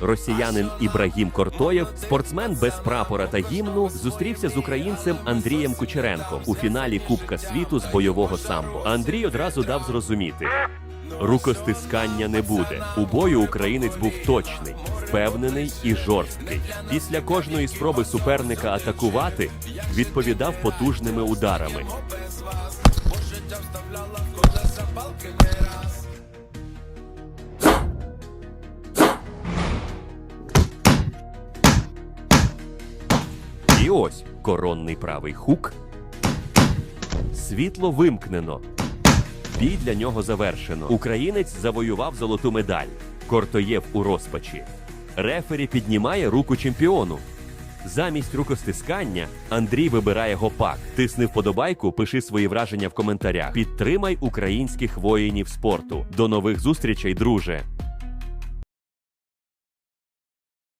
Росіянин Ібрагім Кортоєв, спортсмен без прапора та гімну, зустрівся з українцем Андрієм Кучеренком у фіналі Кубка світу з бойового самбо. Андрій одразу дав зрозуміти. Рукостискання не буде. У бою українець був точний, впевнений і жорсткий. Після кожної спроби суперника атакувати відповідав потужними ударами. І ось коронний правий хук. Світло вимкнено. Бій для нього завершено. Українець завоював золоту медаль. Кортоєв у розпачі. Рефері піднімає руку чемпіону. Замість рукостискання Андрій вибирає гопак. Тисни вподобайку, пиши свої враження в коментарях. Підтримай українських воїнів спорту. До нових зустрічей, друже!